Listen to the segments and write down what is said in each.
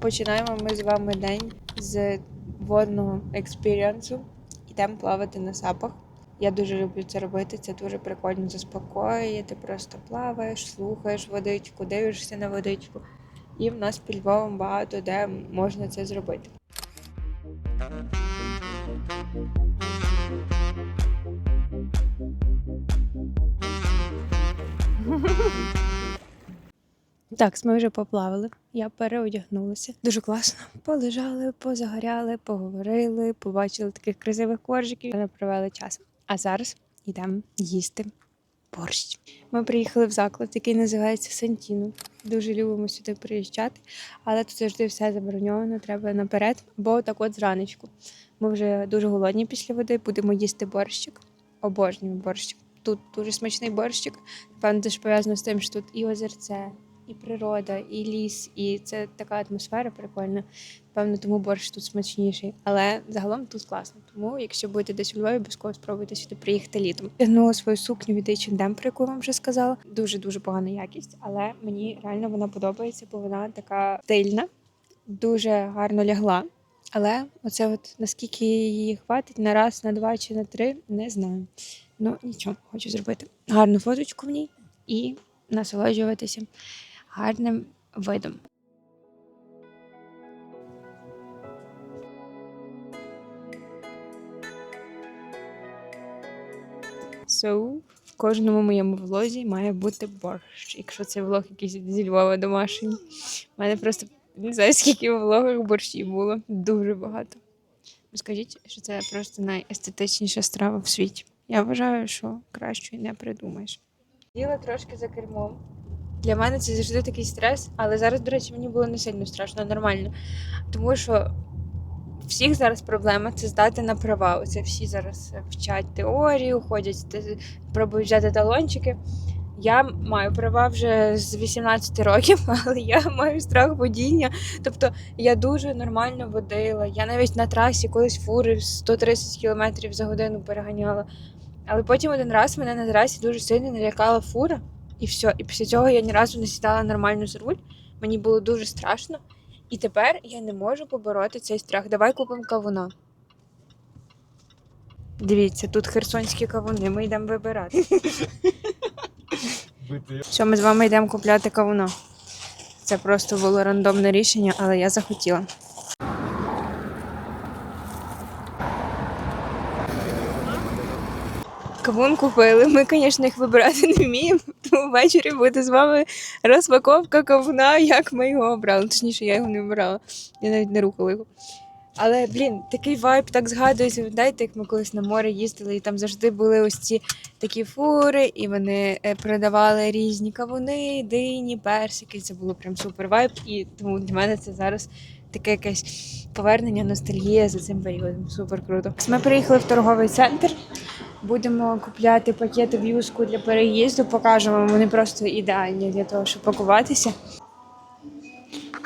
Починаємо ми з вами день з водного експіріансу. Йдемо плавати на сапах. Я дуже люблю це робити. Це дуже прикольно заспокоює. Ти просто плаваєш, слухаєш водичку, дивишся на водичку. І в нас під Львовом багато де можна це зробити. Так, ми вже поплавали. Я переодягнулася. Дуже класно. Полежали, позагоряли, поговорили, побачили таких красивих коржиків. Ми провели час. А зараз йдемо їсти борщ. Ми приїхали в заклад, який називається Сантіно. Дуже любимо сюди приїжджати, але тут завжди все заброньовано, треба наперед, бо так от зранечку. Ми вже дуже голодні після води, будемо їсти борщик. Обожнюємо борщик. Тут дуже смачний борщик. Напевно, теж пов'язано з тим, що тут і озерце, і природа, і ліс, і це така атмосфера прикольна. Певно, тому борщ тут смачніший. Але загалом тут класно. Тому, якщо будете десь у Львові, обов'язково спробуйте сюди приїхати літом. Тягнула свою сукню від H&M, про яку я вам вже сказала. Дуже дуже погана якість, але мені реально вона подобається, бо вона така стильна, дуже гарно лягла. Але оце от наскільки її хватить на раз, на два чи на три, не знаю. Ну нічого, хочу зробити гарну фоточку в ній і насолоджуватися гарним видом. So, в кожному моєму влозі має бути борщ. Якщо це влог якийсь зі Львова домашній. У мене просто не знаю, скільки в влогах борщів було. Дуже багато. Скажіть, що це просто найестетичніша страва в світі. Я вважаю, що кращої не придумаєш. Діла трошки за кермом. Для мене це завжди такий стрес, але зараз, до речі, мені було не сильно страшно, нормально. Тому що всіх зараз проблема це здати на права. Оце всі зараз вчать теорію, ходять, пробують взяти талончики. Я маю права вже з 18 років, але я маю страх водіння. Тобто я дуже нормально водила. Я навіть на трасі колись фури 130 км за годину переганяла. Але потім один раз мене на трасі дуже сильно налякала фура, і все. І після цього я ні разу не сідала нормально за руль. Мені було дуже страшно. І тепер я не можу побороти цей страх. Давай купимо кавуна. Дивіться, тут херсонські кавуни, ми йдемо вибирати. Що ми з вами йдемо купляти кавуна. Це просто було рандомне рішення, але я захотіла. Кавун купили. Ми, звісно, їх вибирати не вміємо, тому ввечері буде з вами розпаковка кавуна, як ми його обрали. Точніше, я його не обирала. Я навіть не рухала його. Але, блін, такий вайб так згадується. Пам'ятаєте, як ми колись на море їздили, і там завжди були ось ці такі фури, і вони е, продавали різні кавуни, дині, персики. Це було прям супер вайб. І тому для мене це зараз таке якесь повернення, ностальгія за цим періодом. Супер круто. Ми приїхали в торговий центр. Будемо купляти пакети в юску для переїзду, покажемо. Вони просто ідеальні для того, щоб пакуватися.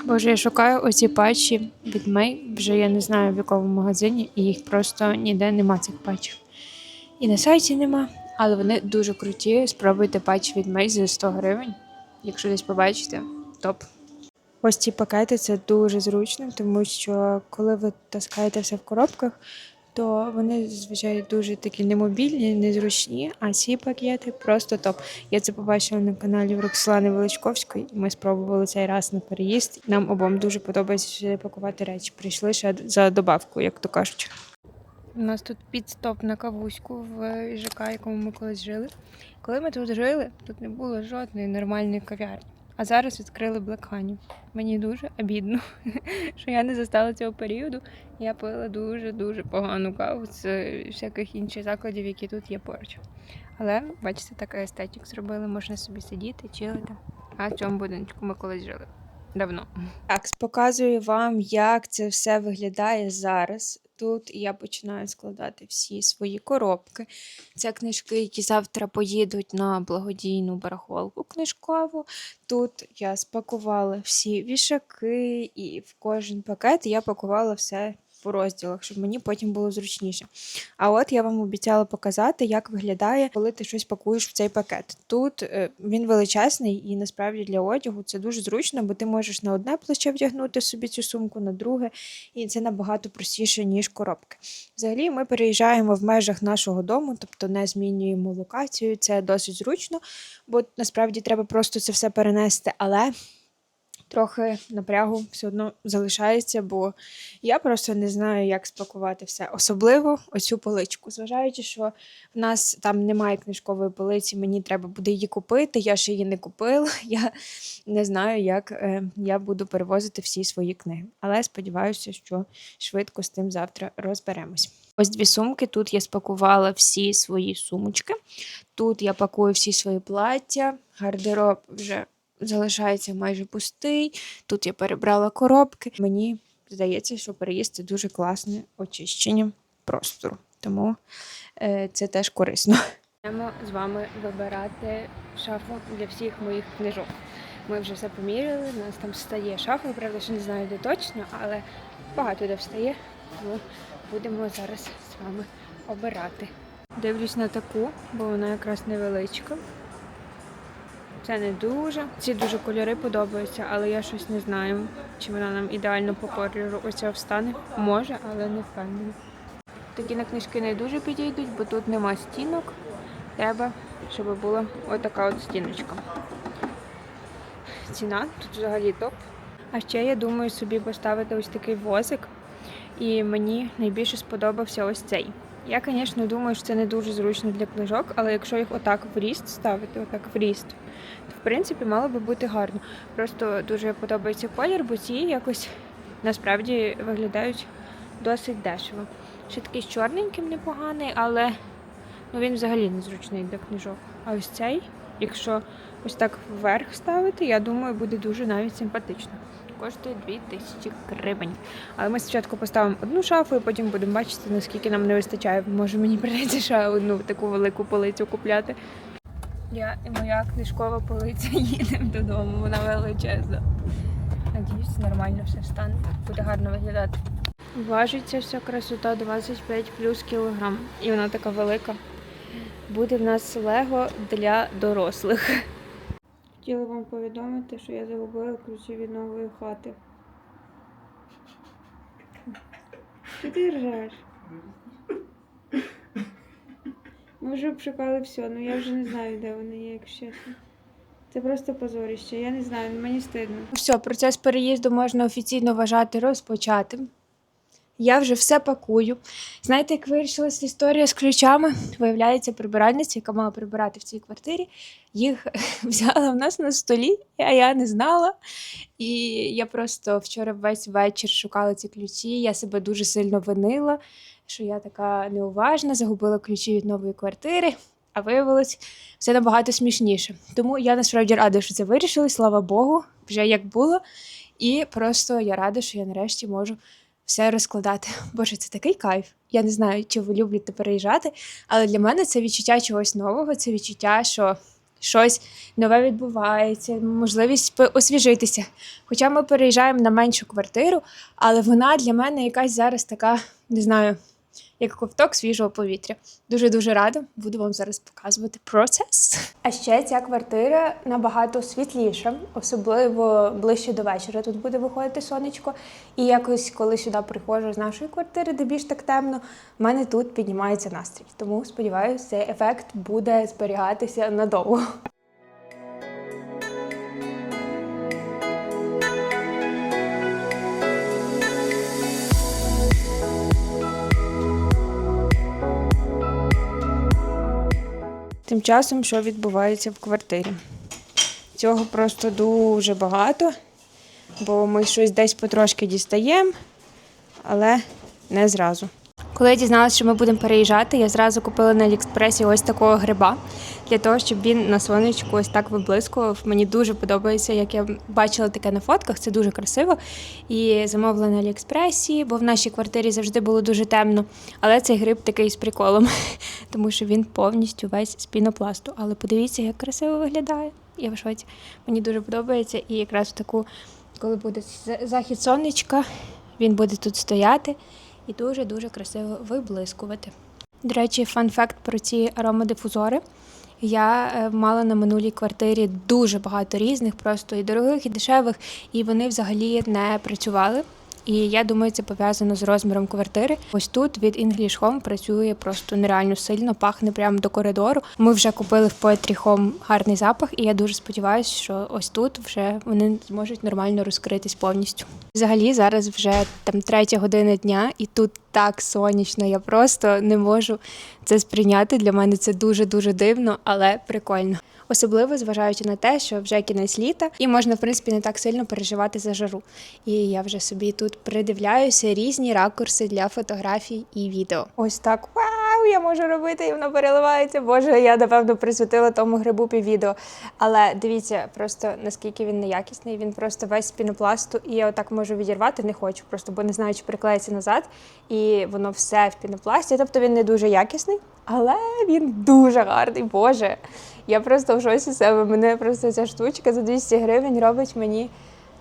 Боже, я шукаю оці патчі від May. Вже я не знаю в якому магазині, і їх просто ніде нема цих патчів. І на сайті нема, але вони дуже круті. Спробуйте патч від May за 100 гривень. Якщо десь побачите, топ. Ось ці пакети це дуже зручно, тому що коли ви таскаєте все в коробках, то вони зазвичай дуже такі немобільні, незручні, а ці пакети просто топ. Я це побачила на каналі Роксолани Величковської, ми спробували цей раз на переїзд. Нам обом дуже подобається пакувати речі. Прийшли ще за добавку, як то кажуть. У нас тут підстоп на кавуську в ЖК, якому ми колись жили. Коли ми тут жили, тут не було жодної нормальної кав'ярні. А зараз відкрили Блекханю. Мені дуже обідно, що я не застала цього періоду. Я пила дуже-дуже погану каву з всяких інших закладів, які тут є поруч. Але, бачите, такий естетик зробили, можна собі сидіти, чилити. А в цьому будинку ми колись жили. Давно. Так, показую вам, як це все виглядає зараз. Тут я починаю складати всі свої коробки. Це книжки, які завтра поїдуть на благодійну барахолку книжкову. Тут я спакувала всі вішаки, і в кожен пакет я пакувала все по розділах, щоб мені потім було зручніше. А от я вам обіцяла показати, як виглядає, коли ти щось пакуєш в цей пакет. Тут е, він величезний і насправді для одягу це дуже зручно, бо ти можеш на одне плече вдягнути собі цю сумку, на друге, і це набагато простіше, ніж коробки. Взагалі, ми переїжджаємо в межах нашого дому, тобто не змінюємо локацію. Це досить зручно, бо насправді треба просто це все перенести. Але трохи напрягу все одно залишається, бо я просто не знаю, як спакувати все. Особливо оцю поличку. Зважаючи, що в нас там немає книжкової полиці, мені треба буде її купити. Я ще її не купила. Я не знаю, як е, я буду перевозити всі свої книги. Але сподіваюся, що швидко з тим завтра розберемось. Ось дві сумки. Тут я спакувала всі свої сумочки. Тут я пакую всі свої плаття, гардероб вже залишається майже пустий. Тут я перебрала коробки. Мені здається, що переїзд це дуже класне очищення простору. Тому е, це теж корисно. Йдемо з вами вибирати шафу для всіх моїх книжок. Ми вже все поміряли, у нас там стає шафа, правда, ще не знаю, де точно, але багато де встає. Тому будемо зараз з вами обирати. Дивлюсь на таку, бо вона якраз невеличка. Це не дуже. Ці дуже кольори подобаються, але я щось не знаю, чи вона нам ідеально по кольору оця встане. Може, але не впевнена. Такі на книжки не дуже підійдуть, бо тут нема стінок. Треба, щоб була отака от стіночка. Ціна тут взагалі топ. А ще я думаю собі поставити ось такий возик. І мені найбільше сподобався ось цей. Я, звісно, думаю, що це не дуже зручно для книжок, але якщо їх отак в ріст ставити, отак в ріст, то в принципі мало би бути гарно. Просто дуже подобається колір, бо ці якось насправді виглядають досить дешево. Ще такий з чорненьким непоганий, але ну, він взагалі не зручний для книжок. А ось цей, якщо ось так вверх ставити, я думаю, буде дуже навіть симпатично. Коштує 2000 гривень. Але ми спочатку поставимо одну шафу і потім будемо бачити, наскільки нам не вистачає. Може мені прийдеться ще одну таку велику полицю купляти. Я і моя книжкова полиця їдемо додому, вона величезна. Надіюсь, нормально все встане. Буде гарно виглядати. Важить ця вся красота 25 плюс кілограм. І вона така велика. Буде в нас лего для дорослих. Хотіла вам повідомити, що я загубила ключі від нової хати. Що ти ржеш? Ми вже обшукали все, ну я вже не знаю, де вони є, якщо чесно. Це просто позорище, я не знаю, мені стидно. Все, процес переїзду можна офіційно вважати розпочатим. Я вже все пакую. Знаєте, як вирішилася історія з ключами? Виявляється, прибиральниця, яка мала прибирати в цій квартирі, їх взяла в нас на столі, а я не знала. І я просто вчора весь вечір шукала ці ключі. Я себе дуже сильно винила, що я така неуважна, загубила ключі від нової квартири. А виявилось все набагато смішніше. Тому я насправді рада, що це вирішили, слава Богу, вже як було. І просто я рада, що я нарешті можу все розкладати. Боже, це такий кайф. Я не знаю, чи ви любите переїжджати, але для мене це відчуття чогось нового, це відчуття, що щось нове відбувається, можливість освіжитися. Хоча ми переїжджаємо на меншу квартиру, але вона для мене якась зараз така, не знаю, як ковток свіжого повітря. Дуже дуже рада. Буду вам зараз показувати процес. А ще ця квартира набагато світліша, особливо ближче до вечора. Тут буде виходити сонечко. І якось, коли сюди приходжу з нашої квартири, де більш так темно, в мене тут піднімається настрій. Тому сподіваюся, цей ефект буде зберігатися надовго. Тим часом, що відбувається в квартирі? Цього просто дуже багато, бо ми щось десь потрошки дістаємо, але не зразу. Коли я дізналася, що ми будемо переїжджати, я зразу купила на Аліекспресі ось такого гриба для того, щоб він на сонечку ось так виблискував. Мені дуже подобається, як я бачила таке на фотках, це дуже красиво. І замовила на Аліекспресі, бо в нашій квартирі завжди було дуже темно. Але цей гриб такий з приколом, тому що він повністю весь з пінопласту. Але подивіться, як красиво виглядає. Я в шоці. Мені дуже подобається. І якраз в таку, коли буде захід сонечка, він буде тут стояти. І дуже-дуже красиво виблискувати. До речі, фан-факт про ці аромадифузори. Я е, мала на минулій квартирі дуже багато різних, просто і дорогих, і дешевих, і вони взагалі не працювали. І я думаю, це пов'язано з розміром квартири. Ось тут від English Home працює просто нереально сильно, пахне прямо до коридору. Ми вже купили в Poetry Home гарний запах, і я дуже сподіваюся, що ось тут вже вони зможуть нормально розкритись повністю. Взагалі зараз вже там третя година дня, і тут так сонячно. Я просто не можу це сприйняти. Для мене це дуже дуже дивно, але прикольно. Особливо зважаючи на те, що вже кінець літа, і можна в принципі не так сильно переживати за жару. І я вже собі тут придивляюся різні ракурси для фотографій і відео. Ось так вау, я можу робити, і воно переливається. Боже, я напевно присвятила тому грибу піввідео. Але дивіться, просто наскільки він неякісний. Він просто весь з пінопласту, і я отак можу відірвати, не хочу, просто бо не знаю, чи приклеїться назад, і воно все в пінопласті. Тобто він не дуже якісний, але він дуже гарний. Боже. Я просто в шоці себе. Мене просто ця штучка за 200 гривень робить мені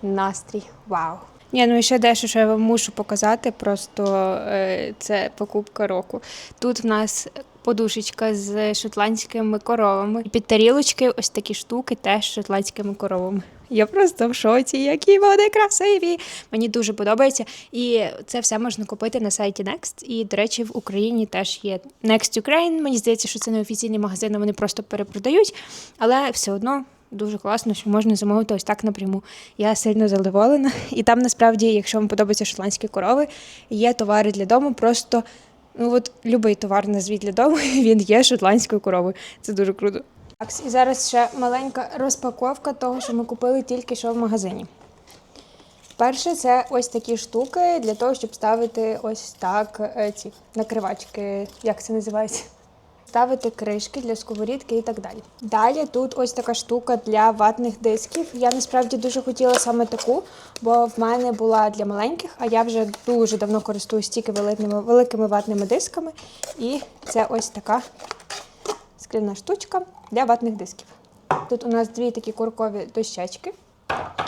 настрій. Вау! Ні, ну і ще дещо, що я вам мушу показати, просто е, це покупка року. Тут в нас подушечка з шотландськими коровами. І під тарілочки ось такі штуки теж з шотландськими коровами. Я просто в шоці, які вони красиві. Мені дуже подобається. І це все можна купити на сайті Next. І, до речі, в Україні теж є Next Ukraine. Мені здається, що це не офіційний магазин, вони просто перепродають. Але все одно дуже класно, що можна замовити ось так напряму. Я сильно задоволена. І там насправді, якщо вам подобаються шотландські корови, є товари для дому. Просто ну от будь-який товар назвіть для дому, він є шотландською коровою. Це дуже круто. Так, і зараз ще маленька розпаковка того, що ми купили тільки що в магазині. Перше, це ось такі штуки для того, щоб ставити ось так е, ці накривачки, як це називається? Ставити кришки для сковорідки і так далі. Далі тут ось така штука для ватних дисків. Я насправді дуже хотіла саме таку, бо в мене була для маленьких, а я вже дуже давно користуюсь тільки великими, великими ватними дисками. І це ось така скляна штучка для ватних дисків. Тут у нас дві такі куркові дощечки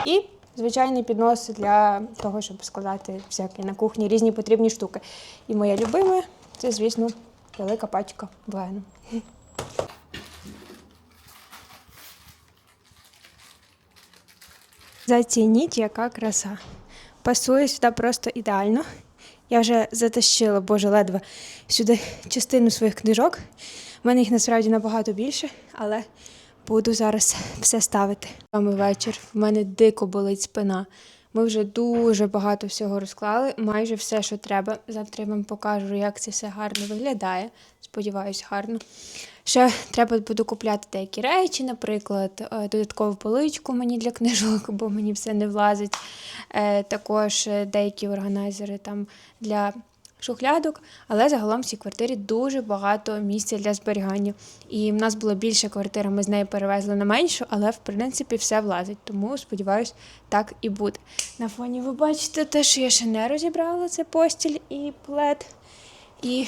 і звичайний піднос для того, щоб складати всякі на кухні різні потрібні штуки. І моя любима це, звісно, велика пачка блену. Зацініть, яка краса. Пасує сюди просто ідеально. Я вже затащила, боже, ледве сюди частину своїх книжок. У мене їх насправді набагато більше, але буду зараз все ставити. Саме вечір. В мене дико болить спина. Ми вже дуже багато всього розклали, майже все, що треба. Завтра я вам покажу, як це все гарно виглядає. Сподіваюсь, гарно. Ще треба буде купляти деякі речі, наприклад, е, додаткову поличку мені для книжок, бо мені все не влазить. Е, Також е, деякі органайзери там для шухлядок, але загалом в цій квартирі дуже багато місця для зберігання. І в нас було більше квартир, ми з неї перевезли на меншу, але в принципі все влазить. Тому сподіваюсь, так і буде. На фоні ви бачите те, що я ще не розібрала це постіль і плед. І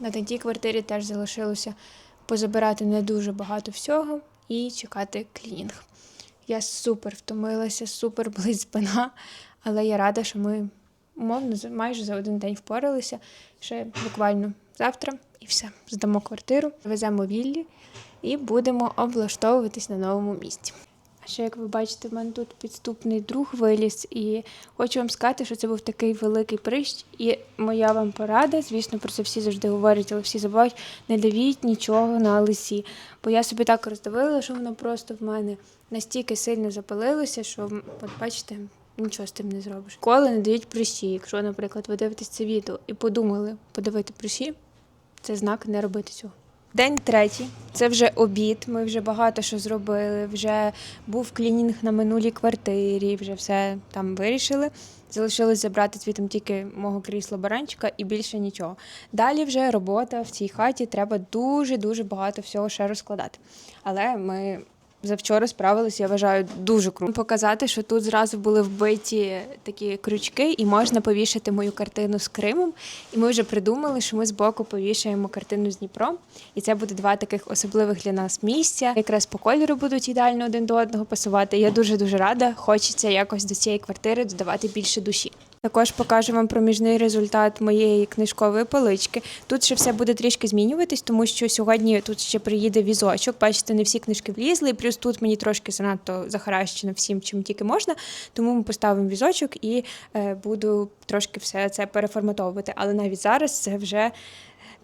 на тій квартирі теж залишилося позабирати не дуже багато всього і чекати клінінг. Я супер втомилася, супер болить спина, але я рада, що ми умовно майже за один день впоралися. Ще буквально завтра і все. Здамо квартиру, веземо віллі і будемо облаштовуватись на новому місці. А ще, як ви бачите, в мене тут підступний друг виліз, і хочу вам сказати, що це був такий великий прищ. І моя вам порада, звісно, про це всі завжди говорять, але всі забувають, не давіть нічого на лисі. Бо я собі так роздавила, що воно просто в мене настільки сильно запалилося, що от бачите. Нічого з тим не зробиш. Коли не дають прищі. Якщо, наприклад, ви дивитесь це відео і подумали подавити прищі, це знак не робити цього. День третій, це вже обід. Ми вже багато що зробили. Вже був клінінг на минулій квартирі, вже все там вирішили. Залишилось забрати звітом тільки мого крісла баранчика і більше нічого. Далі вже робота в цій хаті треба дуже дуже багато всього ще розкладати. Але ми завчора справилися, я вважаю, дуже круто. Показати, що тут зразу були вбиті такі крючки, і можна повішати мою картину з Кримом. І ми вже придумали, що ми збоку повішаємо картину з Дніпром. І це буде два таких особливих для нас місця. Якраз по кольору будуть ідеально один до одного пасувати. Я дуже дуже рада. Хочеться якось до цієї квартири додавати більше душі. Також покажу вам проміжний результат моєї книжкової полички. Тут ще все буде трішки змінюватись, тому що сьогодні тут ще приїде візочок. Бачите, не всі книжки влізли, і плюс тут мені трошки занадто захаращено всім, чим тільки можна. Тому ми поставимо візочок і е, буду трошки все це переформатовувати. Але навіть зараз це вже.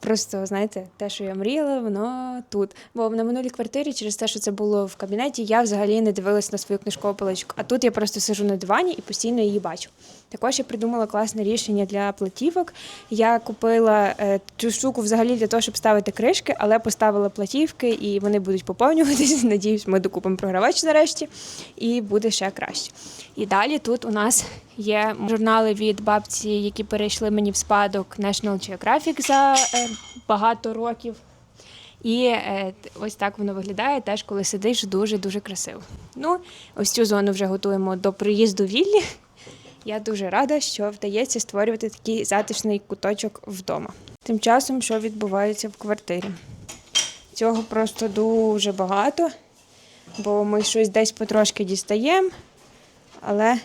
Просто знаєте, те, що я мріяла, воно тут. Бо на минулій квартирі, через те, що це було в кабінеті, я взагалі не дивилась на свою книжкову поличку. А тут я просто сижу на дивані і постійно її бачу. Також я придумала класне рішення для платівок. Я купила е, цю штуку взагалі для того, щоб ставити кришки, але поставила платівки, і вони будуть поповнюватися. Надіюсь, ми докупимо програвач нарешті, і буде ще краще. І далі тут у нас є журнали від бабці, які перейшли мені в спадок National Geographic за е, багато років. І е, ось так воно виглядає теж, коли сидиш дуже дуже красиво. Ну, ось цю зону вже готуємо до приїзду Віллі. Я дуже рада, що вдається створювати такий затишний куточок вдома. Тим часом, що відбувається в квартирі? Цього просто дуже багато, бо ми щось десь потрошки дістаємо, але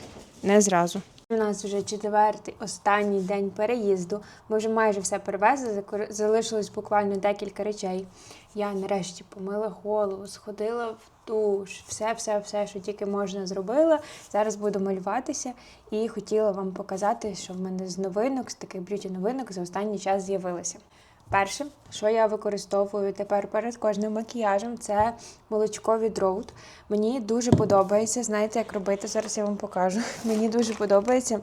не зразу. У нас вже четвертий останній день переїзду. Ми вже майже все перевезли, залишилось буквально декілька речей. Я нарешті помила голову, сходила в душ, все, все, все, що тільки можна зробила. Зараз буду малюватися і хотіла вам показати, що в мене з новинок, з таких б'юті новинок за останній час з'явилося. Перше, що я використовую тепер перед кожним макіяжем, це молочко від Rode. Мені дуже подобається. Знаєте, як робити? Зараз я вам покажу. Мені дуже подобається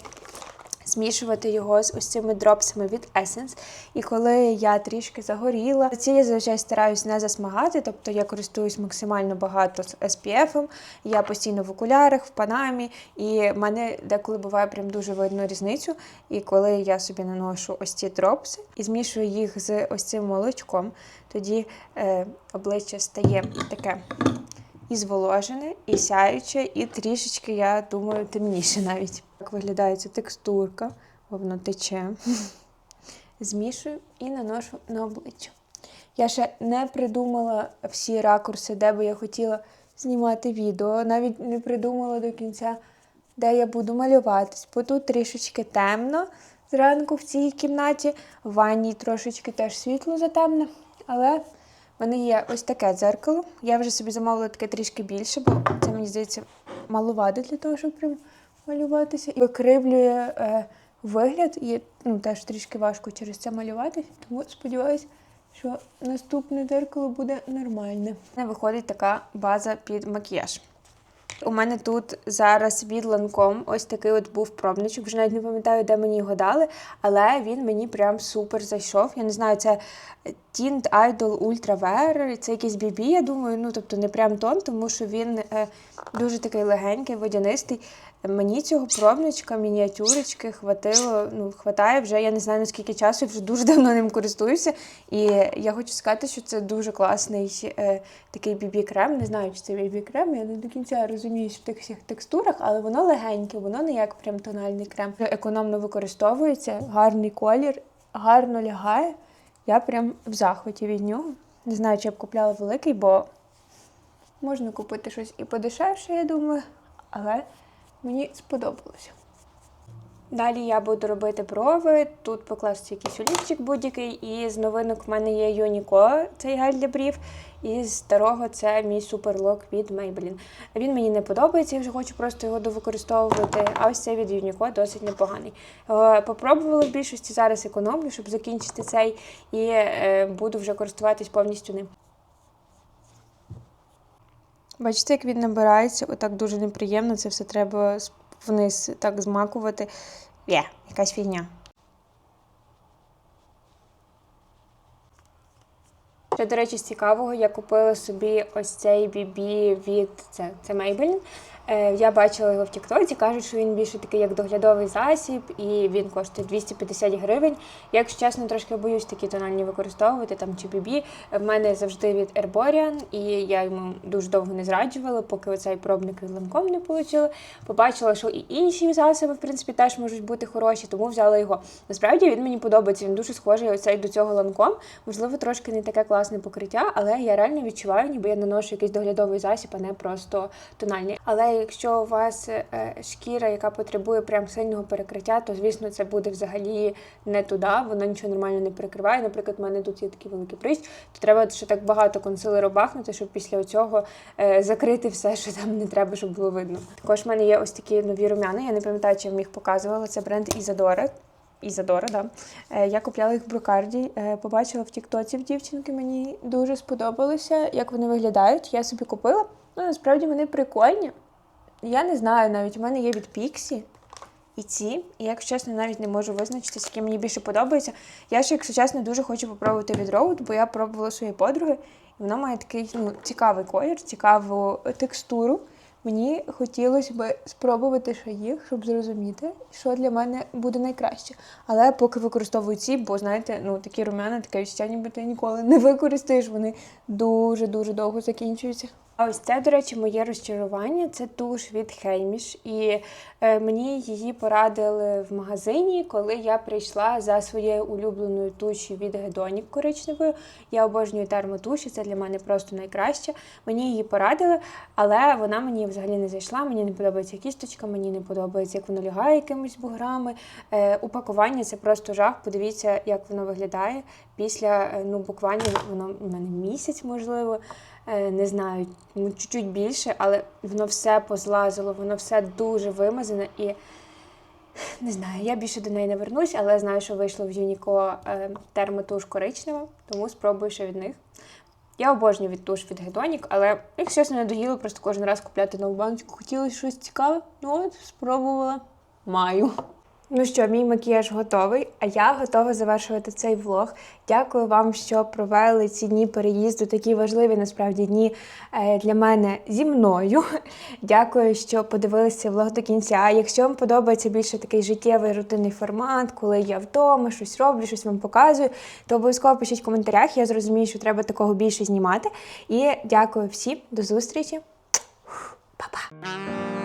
змішувати його з ось цими дропсами від Essence. І коли я трішки загоріла, ці я зазвичай стараюсь не засмагати, тобто я користуюсь максимально багато з SPF, я постійно в окулярах, в панамі, і в мене деколи буває прям дуже видно різницю. І коли я собі наношу ось ці дропси і змішую їх з ось цим молочком, тоді е, обличчя стає таке і зволожене, і сяюче, і трішечки, я думаю, темніше навіть. Так виглядає ця текстурка, воно тече. Змішую і наношу на обличчя. Я ще не придумала всі ракурси, де би я хотіла знімати відео. Навіть не придумала до кінця, де я буду малюватись. Бо тут трішечки темно зранку в цій кімнаті, в ванній трошечки теж світло затемне, але мене є ось таке дзеркало. Я вже собі замовила таке трішки більше, бо це мені здається малувати для того, щоб прям малюватися. І викривлює е, вигляд, і ну, теж трішки важко через це малюватися. Тому сподіваюся, що наступне дзеркало буде нормальне. Не виходить така база під макіяж. У мене тут зараз від Lancome ось такий от був пробничок. Вже навіть не пам'ятаю, де мені його дали, але він мені прям супер зайшов. Я не знаю, це Tint Idol Ultra Wear, це якийсь BB, я думаю, ну тобто не прям тон, тому що він е, дуже такий легенький, водянистий. Мені цього пробничка, мініатюрочки хватило, ну, хватає вже, я не знаю наскільки часу, я вже дуже давно ним користуюся. І я хочу сказати, що це дуже класний е, такий бібі-крем. Не знаю, чи це бібі-крем, я не до кінця розуміюсь в тих всіх текстурах, але воно легеньке, воно не як прям тональний крем. Економно використовується, гарний колір, гарно лягає. Я прям в захваті від нього. Не знаю, чи я б купляла великий, бо можна купити щось і подешевше, я думаю, але мені сподобалося. Далі я буду робити брови. Тут покласти якийсь олівчик будь-який. І з новинок в мене є Юніко, цей гель для брів. І з старого це мій суперлок від Maybelline. Він мені не подобається, я вже хочу просто його довикористовувати. А ось цей від Юніко досить непоганий. Е, Попробувала в більшості зараз економлю, щоб закінчити цей, і е, буду вже користуватись повністю ним. Бачите, як він набирається, отак дуже неприємно. Це все треба вниз так змакувати. Є, якась фігня. Ще, до речі, з цікавого, я купила собі ось цей бібі від це, це Maybelline. Е, я бачила його в Тіктоці, кажуть, що він більше такий як доглядовий засіб, і він коштує 250 гривень. Якщо чесно, трошки боюсь такі тональні використовувати там чи BB. В мене завжди від Herborian, і я йому дуже довго не зраджувала, поки оцей пробник від Lancome не отримала. Побачила, що і інші засоби, в принципі, теж можуть бути хороші, тому взяла його. Насправді він мені подобається. Він дуже схожий оцей до цього Lancome. Можливо, трошки не таке класне покриття, але я реально відчуваю, ніби я наношу якийсь доглядовий засіб, а не просто тональний. Але якщо у вас е, шкіра, яка потребує прям сильного перекриття, то звісно це буде взагалі не туди, воно нічого нормально не перекриває. Наприклад, в мене тут є такий великий прищ, то треба ще так багато консилеру бахнути, щоб після цього е, закрити все, що там не треба, щоб було видно. Також в мене є ось такі нові румяни. Я не пам'ятаю, чи я вам їх показувала. Це бренд Ізадора. Ізадора, да. Е, Я купляла їх в Брокарді, е, побачила в Тіктоці в дівчинки, мені дуже сподобалося, як вони виглядають. Я собі купила. Ну, насправді вони прикольні. Я не знаю, навіть у мене є від Піксі і ці. І якщо чесно, навіть не можу визначитися, які мені більше подобаються. Я ж, якщо чесно, дуже хочу попробувати від Road, бо я пробувала своєї подруги, і воно має такий ну, цікавий колір, цікаву текстуру. Мені хотілося б спробувати ще їх, щоб зрозуміти, що для мене буде найкраще. Але поки використовую ці, бо знаєте, ну такі румяна, таке відчуття, ніби ти ніколи не використаєш, вони дуже-дуже довго закінчуються. А ось це, до речі, моє розчарування. Це туш від Хейміш. І е, мені її порадили в магазині, коли я прийшла за своєю улюбленою туші від Гедонік коричневою. Я обожнюю термотуші, це для мене просто найкраще. Мені її порадили, але вона мені взагалі не зайшла. Мені не подобається кісточка, мені не подобається, як воно лягає якимись буграми. Е, упакування це просто жах. Подивіться, як воно виглядає після е, ну буквально воно у мене місяць, можливо. Е, не знаю, ну, чуть-чуть більше, але воно все позлазило, воно все дуже вимазане і не знаю, я більше до неї не вернусь, але знаю, що вийшло в Юніко е, термотуш коричнева, тому спробую ще від них. Я обожнюю від туш від Гедонік, але якщо чесно, не доїло, просто кожен раз купляти нову баночку. Хотілося щось цікаве. Ну от, спробувала. Маю. Ну що, мій макіяж готовий, а я готова завершувати цей влог. Дякую вам, що провели ці дні переїзду, такі важливі насправді дні е, для мене зі мною. Дякую, що подивилися влог до кінця. Якщо вам подобається більше такий життєвий рутинний формат, коли я вдома щось роблю, щось вам показую, то обов'язково пишіть в коментарях. Я зрозумію, що треба такого більше знімати. І дякую всім, до зустрічі. Па-па!